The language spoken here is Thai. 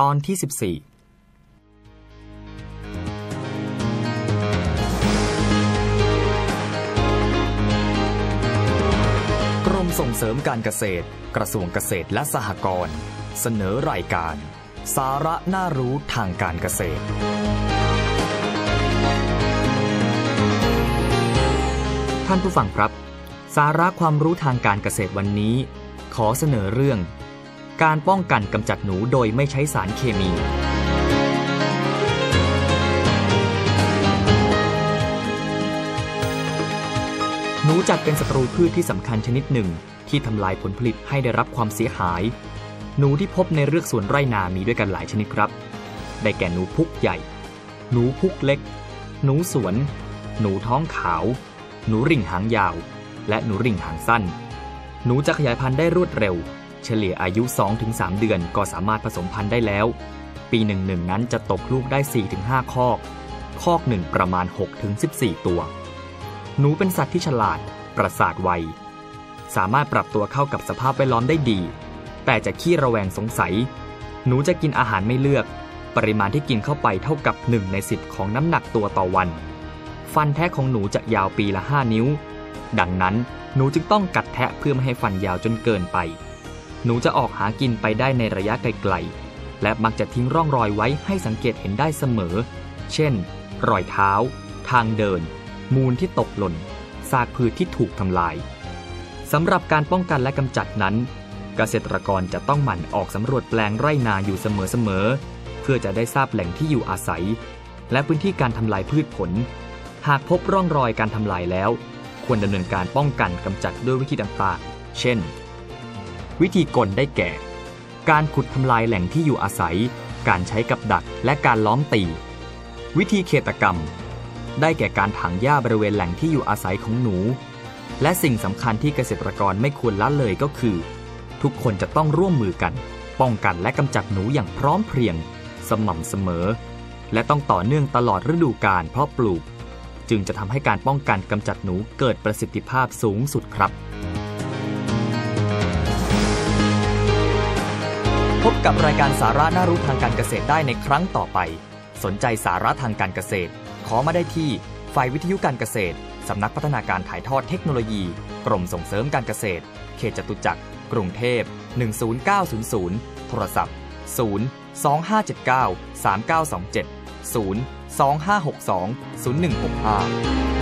ตอนที่ 14กรมส่งเสริมการเกษตร กระทรวงเกษตรและสหกรณ์เสนอรายการ สาระน่ารู้ทางการเกษตร ท่านผู้ฟังครับ สาระความรู้ทางการเกษตรวันนี้ ขอเสนอเรื่อง การป้องกันกำจัดหนูโดยไม่ใช้สารเคมี หนูจัดเป็นศัตรูพืชที่สำคัญชนิดหนึ่ง ที่ทำลายผลผลิตให้ได้รับความเสียหาย หนูที่พบในเรือกสวนไร่นามีด้วยกันหลายชนิดครับ ได้แก่หนูพุกใหญ่ หนูพุกเล็ก หนูสวน หนูท้องขาว หนูริ่งหางยาว และหนูริ่งหางสั้น หนูจะขยายพันธุ์ได้รวดเร็ว เฉลี่ยอายุ 2-3 เดือนก็สามารถผสมพันธุ์ได้แล้ว ปีหนึ่งหนึ่งนั้นจะตกลูกได้ 4-5 คอก คอกหนึ่งประมาณ 6-14 ตัว หนูเป็นสัตว์ที่ฉลาด ประสาทไว สามารถปรับตัวเข้ากับสภาพแวดล้อมได้ดี แต่จะขี้ระแวงสงสัย หนูจะกินอาหารไม่เลือก ปริมาณที่กินเข้าไปเท่ากับ 1 ใน 10 ของน้ำหนักตัวต่อวัน ฟันแท้ของหนูจะยาวปีละ 5 นิ้ว ดังนั้นหนูจึงต้องกัดแทะเพื่อไม่ให้ฟันยาวจนเกินไป หนูจะออกหากินไปได้ในระยะไกลๆ และมักจะทิ้งร่องรอยไว้ให้สังเกตเห็นได้เสมอ เช่น รอยเท้า ทางเดิน มูลที่ตกหล่น ซากพืชที่ถูกทำลาย สำหรับการป้องกันและกำจัดนั้น เกษตรกรจะต้องหมั่นออกสำรวจแปลงไร่นาอยู่เสมอๆ เพื่อจะได้ทราบแหล่งที่อยู่อาศัย และพื้นที่การทำลายพืชผล หากพบร่องรอยการทำลายแล้ว ควรดำเนินการป้องกันกำจัดด้วยวิธีต่างๆ เช่น วิธีกลได้แก่ การขุดทำลายแหล่งที่อยู่อาศัย การใช้กับดักและการล้อมตี วิธีเขตกรรม ได้แก่การถางหญ้าบริเวณแหล่งที่อยู่อาศัยของหนู และสิ่งสำคัญที่เกษตรกรไม่ควรละเลยก็คือ ทุกคนจะต้องร่วมมือกัน ป้องกันและกำจัดหนูอย่างพร้อมเพรียง สม่ำเสมอ และต้องต่อเนื่องตลอดฤดูกาลเพราะปลูก จึงจะทำให้การป้องกันกำจัดหนูเกิดประสิทธิภาพสูงสุดครับ พบกับรายการสาระน่ารู้ทางการเกษตรได้ในครั้งต่อไป สนใจสาระทางการเกษตร ขอมาได้ที่ ฝ่ายวิทยุการเกษตร สำนักพัฒนาการถ่ายทอดเทคโนโลยี กรมส่งเสริมการเกษตร เขตจตุจักร กรุงเทพ 10900 โทรศัพท์ 0 2579 3927 0 2562 0165